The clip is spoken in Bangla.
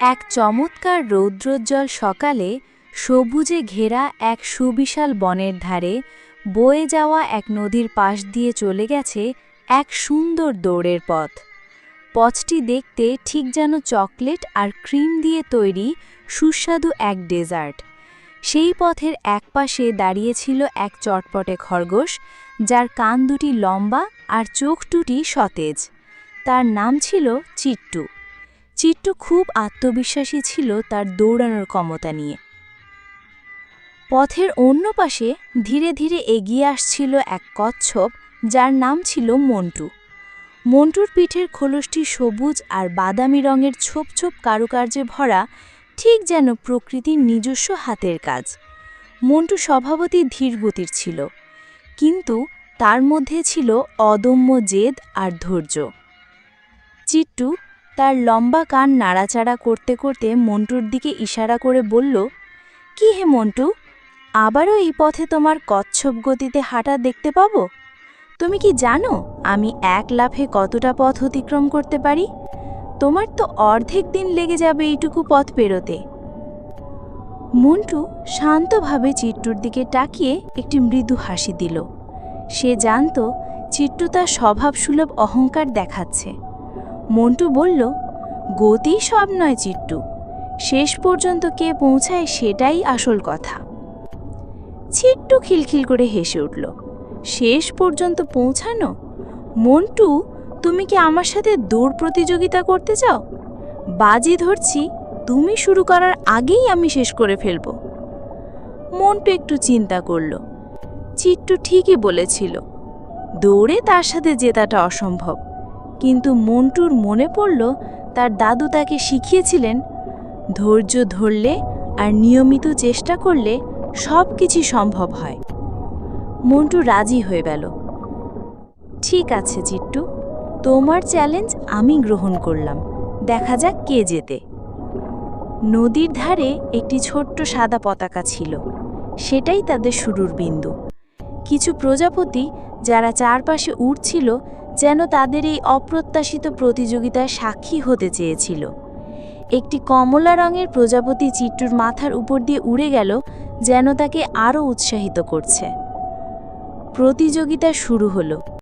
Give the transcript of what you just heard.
এক চমৎকার রৌদ্রোজ্জ্বল সকালে সবুজে ঘেরা এক সুবিশাল বনের ধারে বয়ে যাওয়া এক নদীর পাশ দিয়ে চলে গেছে এক সুন্দর দৌড়ের পথ। পথটি দেখতে ঠিক যেন চকলেট আর ক্রিম দিয়ে তৈরি সুস্বাদু এক ডেজার্ট। সেই পথের একপাশে দাঁড়িয়েছিল এক চটপটে খরগোশ, যার কান দুটি লম্বা আর চোখ দুটি সতেজ। তার নাম ছিল চিট্টু। চিট্টু খুব আত্মবিশ্বাসী ছিল তার দৌড়ানোর ক্ষমতা নিয়ে। পথের অন্য পাশে ধীরে ধীরে এগিয়ে আসছিল এক কচ্ছপ যার নাম ছিল মন্টু। মন্টুর পিঠের খোলসটি সবুজ আর বাদামি রঙের ছোপ ছোপ কারুকার্যে ভরা, ঠিক যেন প্রকৃতির নিজস্ব হাতের কাজ। মন্টু স্বভাবতই ধীরগতির ছিল, কিন্তু তার মধ্যে ছিল অদম্য জেদ আর ধৈর্য। চিট্টু তার লম্বা কান নাড়াচাড়া করতে করতে মন্টুর দিকে ইশারা করে বলল, কি হে মন্টু, আবারও এই পথে তোমার কচ্ছপ গতিতে হাঁটা দেখতে পাবো? তুমি কি জানো আমি এক লাফে কতটা পথ অতিক্রম করতে পারি? তোমার তো অর্ধেক দিন লেগে যাবে এইটুকু পথ পেরোতে মন্টু শান্তভাবে চিট্টুর দিকে তাকিয়ে একটি মৃদু হাসি দিল। সে জানত চিট্টু তার স্বভাবসুলভ অহংকার দেখাচ্ছে। মন্টু বলল, গতি সব নয় চিট্টু। শেষ পর্যন্ত কে পৌঁছায় সেটাই আসল কথা। চিট্টু খিলখিল করে হেসে উঠল, শেষ পর্যন্ত পৌঁছানো? মন্টু, তুমি কি আমার সাথে দৌড় প্রতিযোগিতা করতে চাও? বাজি ধরছি, তুমি শুরু করার আগেই আমি শেষ করে ফেলব। মন্টু একটু চিন্তা করল, চিট্টু ঠিকই বলেছিল, দৌড়ে তার সাথে জেতাটা অসম্ভব। কিন্তু মন্টুর মনে পড়ল তার দাদু তাকে শিখিয়েছিলেন, ধৈর্য ধরলে আর নিয়মিত চেষ্টা করলে সব কিছু সম্ভব হয়। মন্টু রাজি হয়ে গেল। ঠিক আছে, চিট্টু, তোমার চ্যালেঞ্জ আমি গ্রহণ করলাম। দেখা যাক কে যেতে নদীর ধারে একটি ছোট্ট সাদা পতাকা ছিল। সেটাই তাদের শুরুর বিন্দু। কিছু প্রজাপতি যারা চারপাশে উড়ছিল যেন তাদের এই অপ্রত্যাশিত প্রতিযোগিতায় সাক্ষী হতে চেয়েছিল। একটি কমলা রঙের প্রজাপতি চিট্টুর মাথার উপর দিয়ে উড়ে গেল, যেন তাকে আরও উৎসাহিত করছে। প্রতিযোগিতা শুরু হলো।